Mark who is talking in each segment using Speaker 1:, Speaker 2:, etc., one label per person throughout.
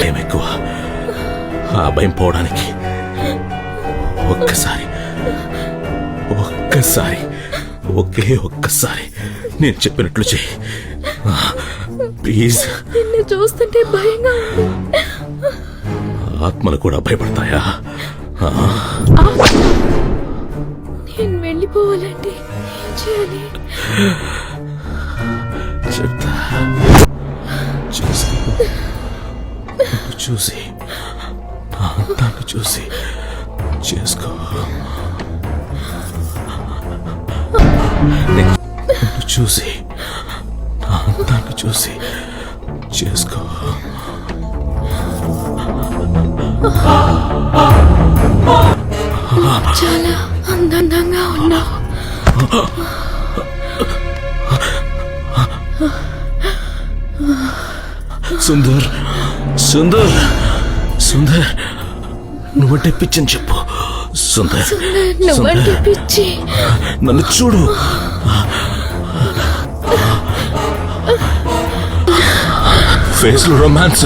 Speaker 1: భయం ఎక్కువ. ఆ భయం పోవడానికి ఒక్కసారి ఒక్కసారి ఒకే ఒక్కసారి నేను చెప్పినట్లు చెయ్యి ప్లీజ్.
Speaker 2: నిన్ను చూస్తుంటే భయంగా
Speaker 1: ఆత్మలు కూడా భయపడతాయా?
Speaker 2: నేను వెళ్ళిపోవాలంటే ఏం చేయాలి?
Speaker 1: చెప్తా. చూసి. నిన్ను చూసి నా అందాన్ని చూసి చేసుకో. నిన్ను చూసి నా అందాన్ని చూసి చేసుకో.
Speaker 2: చాలా అందంగా ఉన్నావు
Speaker 1: సుందర్ సుందర్ సుందర్ నువ్వంటే పిచ్చని చెప్పు. సుందర్
Speaker 2: నువ్వంటే పిచ్చి.
Speaker 1: నన్ను చూడు. ఫేస్లో రొమాన్స్.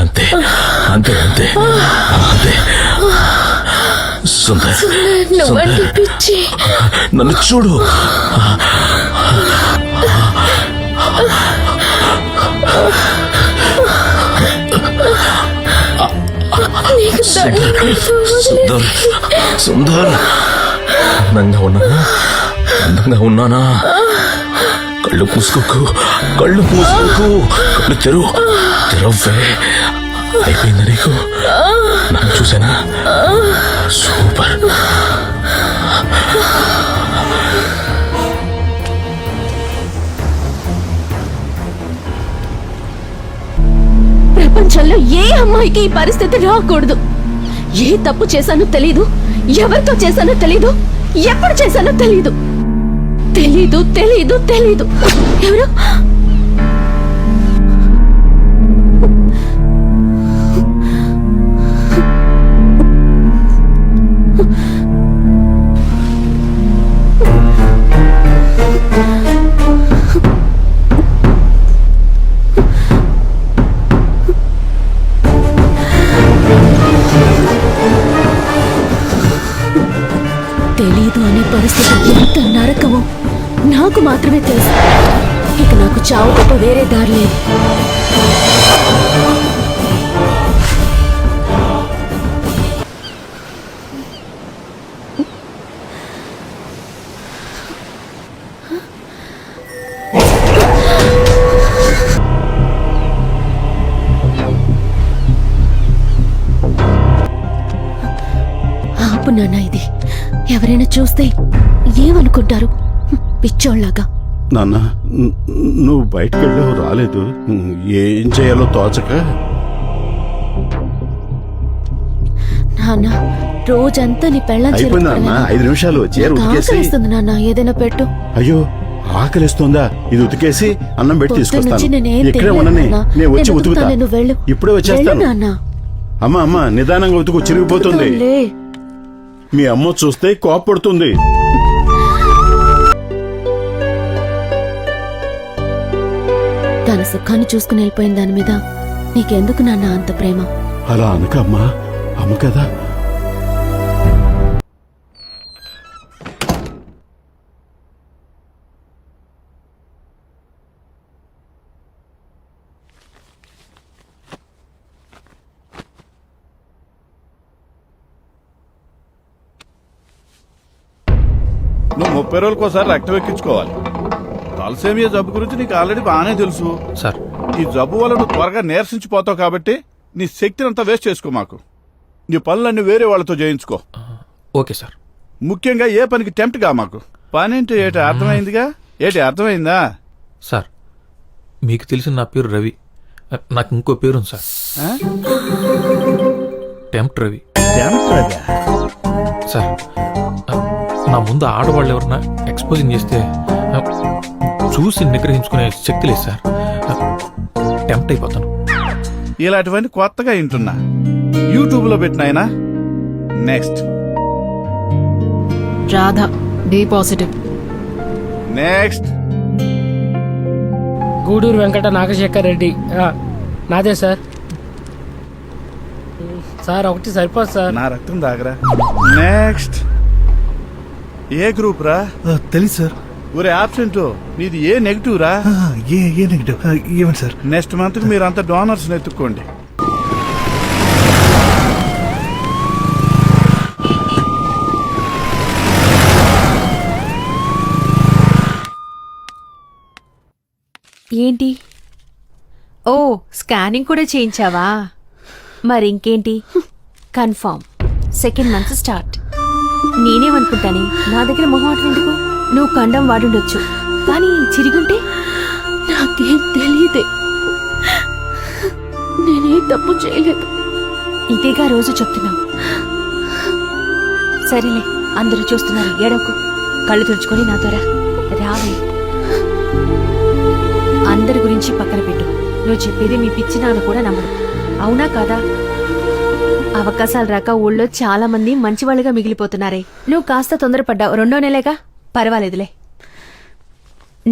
Speaker 1: అంతే అంతే అంతే అంతే. సుందర్
Speaker 2: నువ్వంటే
Speaker 1: సుందర్.
Speaker 2: పిచ్చి.
Speaker 1: నన్ను చూడు. సుందర్ సుందర్. అందంగా ఉన్నానా? అందంగా ఉన్నానా? కళ్ళు మూసుకోకు కళ్ళు మూసుకోకు. కళ్ళు తెరువు. తెరవ్వే అయిపోయిందా నీకు? చూసానా? సూపర్.
Speaker 2: ప్రపంచంలో ఏ అమ్మాయికి ఈ పరిస్థితి రాకూడదు. ఏ తప్పు చేశానో తెలీదు ఎవరితో చేశానో తెలీదు ఎప్పుడు చేశానో తెలీదు. తెలీదు తెలీదు తెలీదు. ఎవరు? వేరే దారి లేదు. ఆపు నాన్న ఇది. ఎవరైనా చూస్తే ఏమనుకుంటారు? పిచ్చోళ్ళగా.
Speaker 3: నాన్న నువ్వు బయటకు వెళ్ళావు రాలేదు. ఏం చేయాలో తోచక.
Speaker 2: నాన్న రోజంతా నీ పెళ్ళం
Speaker 3: అయిపోయింది నాన్న ఐదు నిమిషాలు చీర ఉతికేసి.
Speaker 2: నాన్న ఏదైనా పెట్టు.
Speaker 3: అయ్యో ఆకలిస్తుందా? ఇది ఉతికేసి అన్నం పెట్టి తీసుకొస్తాను.
Speaker 2: నేనేం
Speaker 3: ఇక్కడే
Speaker 2: తినలేదు
Speaker 3: ఉండని
Speaker 2: నాన్న.
Speaker 3: నేను వచ్చి
Speaker 2: ఉతుకుతాను.
Speaker 3: ఇప్పుడే వచ్చేస్తాను. అమ్మ అమ్మ నిదానంగా ఉతుకు చిరిగిపోతుంది. మీ అమ్మ చూస్తే కోపడుతుంది
Speaker 2: తన సుఖాన్ని చూసుకుని వెళ్ళిపోయిన దాని మీద నీకెందుకు నాన్న అంత ప్రేమ?
Speaker 3: అలా అనకమ్మా అమ్మ కదా.
Speaker 4: నువ్వు ముప్పై రోజులకోసారి రక్తం ఎక్కించుకోవాలి. తలసేమియా జబ్బు గురించి నీకు ఆల్రెడీ బాగానే తెలుసు.
Speaker 5: సార్.
Speaker 4: ఈ జబ్బు వల్ల నువ్వు త్వరగా నీరసించిపోతావు కాబట్టి నీ శక్తిని అంతా వేస్ట్ చేసుకో మాకు. నీ పనులన్నీ వేరే వాళ్ళతో చేయించుకో.
Speaker 5: Okay sir.
Speaker 4: ముఖ్యంగా ఏ పనికి టెంప్ట్గా మాకు? పని ఏంటి ఏటి అర్థమైందిగా? ఏటి అర్థమైందా?
Speaker 5: సార్ మీకు తెలిసిన నా పేరు రవి. నాకు ఇంకో పేరు సార్? టెంప్ట్ రవి? సార్ నా ముందు ఆడవాళ్ళు ఎవరన్నా ఎక్స్పోజింగ్ చేస్తే చూసి నిగ్రహించుకునే శక్తి లేదు సార్. టెంప్ట్ అయిపోతాను.
Speaker 4: ఇలాంటివన్నీ కొత్తగా వింటున్నా. యూట్యూబ్లో పెట్టిన ఆయన next.
Speaker 6: Radha B positive.
Speaker 4: Next.
Speaker 6: Gudur Venkata Nagashekar Reddy. ఆ, నాదే సార్. సార్ ఒకటి సరిపోదు సార్.
Speaker 4: నా రక్తం దాగరా నెక్స్ట్. ఏ గ్రూప్ రా?
Speaker 7: తెలియదు సార్.
Speaker 4: ఒరే ఆబ్సెంట్ నీది ఏ నెగిటివ్ రా?
Speaker 7: ఏ ఏ నెగిటివ్ ఆ, ఏమండి సార్?
Speaker 4: నెక్స్ట్ మంత్కి మీరు అంత డోనర్స్ ఎత్తుక్కోండి.
Speaker 8: ఏంటి? ఓ స్కానింగ్ కూడా చేయించావా? మరి ఇంకేంటి? కన్ఫర్మ్ సెకండ్ మంత్ స్టార్ట్ నేనేమనుకుంటానే? నా దగ్గర మొహమాటం ఎందుకు? నువ్వు కండం వాడుండొచ్చు. కానీ చిరిగుంటే?
Speaker 2: నాకేం తెలియదే నేనే తప్పు చేయలేదు.
Speaker 8: ఇదేగా రోజు చెప్తున్నావు. సరేలే అందరూ చూస్తున్నారు. ఏడవకు. కళ్ళు తుడుచుకొని నాతో రా రావే. అందరి గురించి పక్కన పెట్టు. నువ్వు చెప్పేది మీ పిచ్చి నాన్న కూడా నమ్మడు. అవునా కాదా? అవకాశాలు రాక ఊళ్ళో చాలా మంది మంచివాళ్ళుగా మిగిలిపోతున్నారే. నువ్వు కాస్త తొందరపడ్డావు. రెండో నెలేగా? పర్వాలేదులే.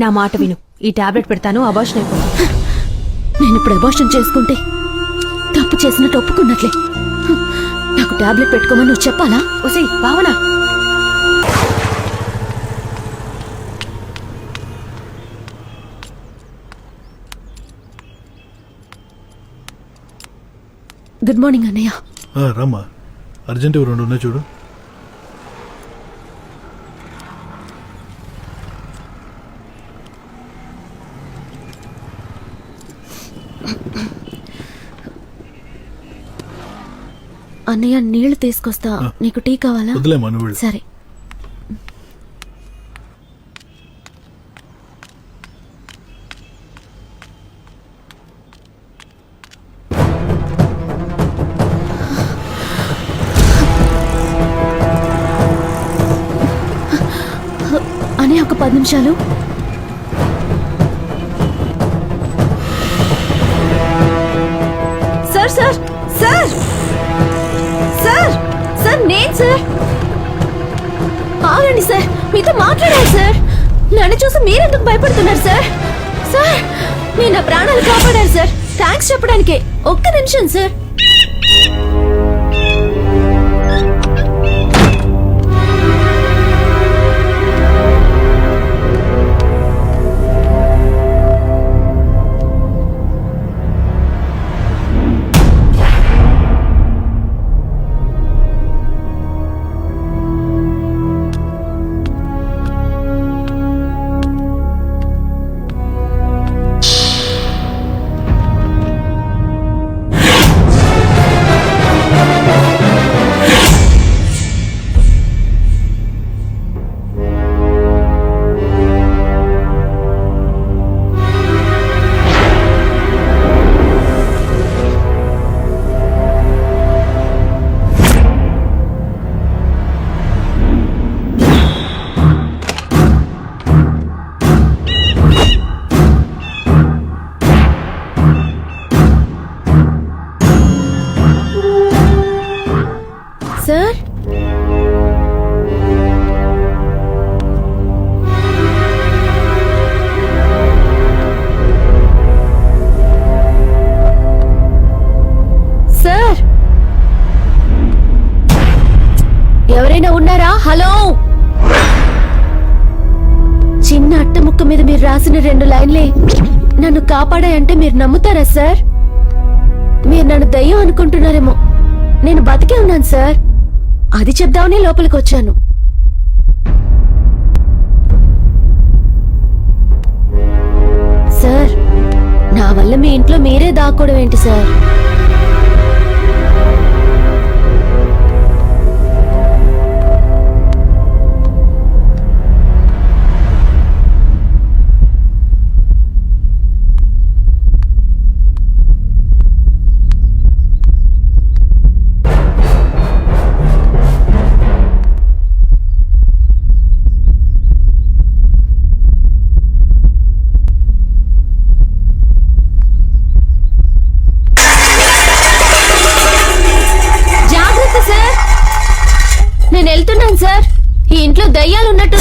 Speaker 8: నా మాట విను. ఈ టాబ్లెట్ పెడతాను అబార్షన్ అయిపోతుంది
Speaker 2: నేను ఇప్పుడు అబార్షన్ చేసుకుంటే తప్పు చేసినట్టు ఒప్పుకున్నట్లే. నాకు టాబ్లెట్ పెట్టుకోమని నువ్వు చెప్పాలా?
Speaker 8: ఒసే భావన.
Speaker 2: గుడ్ మార్నింగ్ అన్నయ్య.
Speaker 7: రమ్మా. అర్జెంట్ రెండు ఉన్నాయి చూడు.
Speaker 2: అన్నయ్య నీళ్ళు తీసుకొస్తా. నీకు టీ కావాలా. సరే. అనే ఒక పది నిమిషాలు. Sir sir sir! నేను సార్ ఆగండి సార్ మీతో మాట్లాడాలి సార్ నన్ను చూసి మీరెందుకు భయపడుతున్నారు సార్ సార్ నేను నా ప్రాణాలు కాపాడారు సార్ థ్యాంక్స్ చెప్పడానికే. ఒక్క నిమిషం సార్ మీద మీరు రాసిన రెండు లైన్లే నన్ను కాపాడాయంటే మీరు నమ్ముతారా సార్? మీరు నన్ను దయ్యం అనుకుంటున్నారేమో. నేను బతికే ఉన్నాను సార్. అది చెప్దామని లోపలికి వచ్చాను. సార్ నా వల్ల మీ ఇంట్లో మీరే దాక్కోవడం ఏంటి సార్? దయ్యాలున్నట్టు